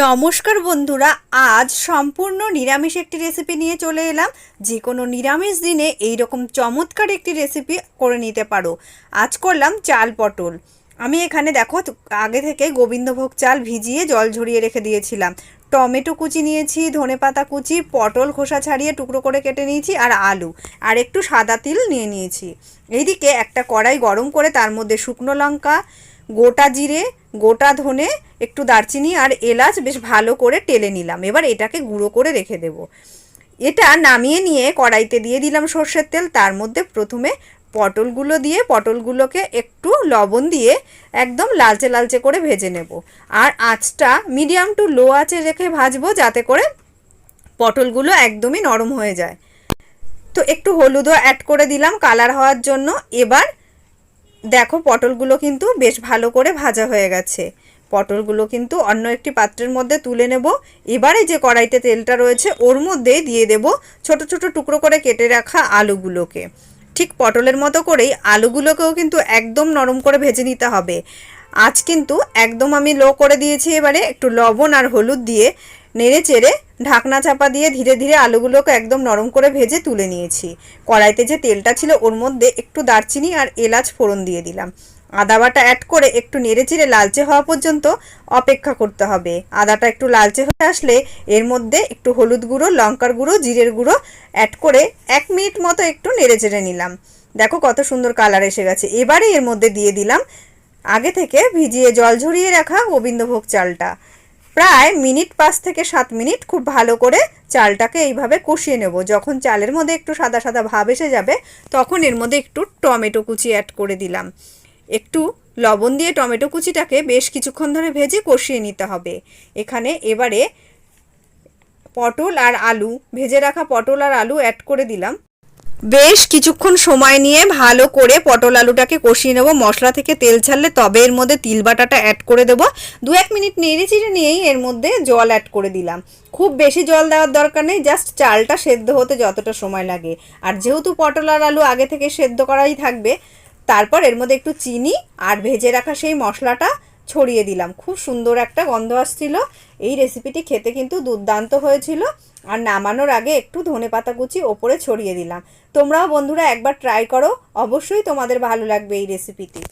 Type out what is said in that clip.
নমস্কার বন্ধুরা, আজ সম্পূর্ণ নিরামিষ একটি রেসিপি নিয়ে চলে এলাম। যে কোনো নিরামিষ দিনে এই রকম চমৎকার একটি রেসিপি করে নিতে পারো। আজ করলাম চাল পটল। আমি এখানে দেখো, আগে থেকে গোবিন্দভোগ চাল ভিজিয়ে জল ঝরিয়ে রেখে দিয়েছিলাম। টমেটো কুচি নিয়েছি, ধনেপাতা কুচি, পটল খোসা ছাড়িয়ে টুকরো করে কেটে নিয়েছি, আর আলু। আর একটু সাদা তিল নিয়ে নিয়েছি। এইদিকে একটা কড়াই গরম করে তার মধ্যে শুকনো লঙ্কা গোটা জিরে, গোটা ধনে, একটু দারচিনি আর এলাচ বেশ ভালো করে টেলে নিলাম। এবার এটাকে গুঁড়ো করে রেখে দেব। এটা নামিয়ে নিয়ে কড়াইতে দিয়ে দিলাম সর্ষের তেল। তার মধ্যে প্রথমে পটলগুলো দিয়ে, পটলগুলোকে একটু লবণ দিয়ে একদম লালচে লালচে করে ভেজে নেব। আর আঁচটা মিডিয়াম টু লো আঁচে রেখে ভাজবো যাতে করে পটলগুলো একদমই নরম হয়ে যায়। তো একটু হলুদও অ্যাড করে দিলাম কালার হওয়ার জন্য। এবার দেখো, পটলগুলো কিন্তু বেশ ভালো করে ভাজা হয়ে গেছে। পটলগুলো কিন্তু অন্য একটি পাত্রের মধ্যে তুলে নেব। এবারে যে কড়াইতে তেলটা রয়েছে, ওর মধ্যে দিয়ে দেব ছোট ছোট টুকরো করে কেটে রাখা আলুগুলোকে। ঠিক পটলের মতো করেই আলুগুলোকেও কিন্তু একদম নরম করে ভেজে নিতে হবে। আজ কিন্তু একদম আমি লো করে দিয়েছি এবারে, একটু লবণ আর হলুদ দিয়ে। নেড়ে চেড়ে ঢাকনা চাপা দিয়ে ধীরে ধীরে আলুগুলোকে একদম নরম করে ভেজে তুলে নিয়েছি। কড়াইতে যে তেলটা ছিল ওর মধ্যে একটু দারচিনি আর এলাচ ফোড়ন দিয়ে দিলাম। আদা বাটা অ্যাড করে একটু নেড়ে চিড়ে লালচে হওয়া পর্যন্ত অপেক্ষা করতে হবে। আদাটা একটু লালচে হয়ে আসলে এর মধ্যে একটু হলুদ গুঁড়ো, লঙ্কার গুঁড়ো, জিরের গুঁড়ো অ্যাড করে এক মিনিট মতো একটু নেড়ে চেড়ে নিলাম। দেখো কত সুন্দর কালার এসে গেছে। এবারে এর মধ্যে দিয়ে দিলাম আগে থেকে ভিজিয়ে জল ঝরিয়ে রাখা গোবিন্দভোগ চালটা। প্রায় মিনিট পাঁচ থেকে সাত মিনিট খুব ভালো করে চালটাকে এইভাবে কষিয়ে নেব। যখন চালের মধ্যে একটু সাদা সাদা ভাব এসে যাবে, তখন এর মধ্যে একটু টমেটো কুচি অ্যাড করে দিলাম। একটু লবণ দিয়ে টমেটো কুচিটাকে বেশ কিছুক্ষণ ধরে ভেজে কষিয়ে নিতে হবে। এখানে এবারে পটল আর আলু, ভেজে রাখা পটল আর আলু অ্যাড করে দিলাম। বেশ কিছুক্ষণ সময় নিয়ে ভালো করে পটল আলুটাকে কষিয়ে নেব, মশলা থেকে তেল ছাড়লে তবে এর মধ্যে তিল বাটাটা অ্যাড করে দেবো। দু এক মিনিট নেড়ে চিড়ে নিয়েই এর মধ্যে জল অ্যাড করে দিলাম। খুব বেশি জল দেওয়ার দরকার নেই জাস্ট চালটা সেদ্ধ হতে যতটা সময় লাগে। আর যেহেতু পটল আর আলু আগে থেকে সেদ্ধ করাই থাকবে, তারপর এর মধ্যে একটু চিনি আর ভেজে রাখা সেই মশলাটা ছড়িয়ে দিলাম। খুব সুন্দর একটা গন্ধ আসছিল। এই রেসিপিটি খেতে কিন্তু দুর্দান্ত হয়েছিল। আর নামানোর আগে একটু ধনে পাতা কুচি ওপরে ছড়িয়ে দিলাম। তোমরাও বন্ধুরা একবার ট্রাই করো। অবশ্যই তোমাদের ভালো লাগবে এই রেসিপিটি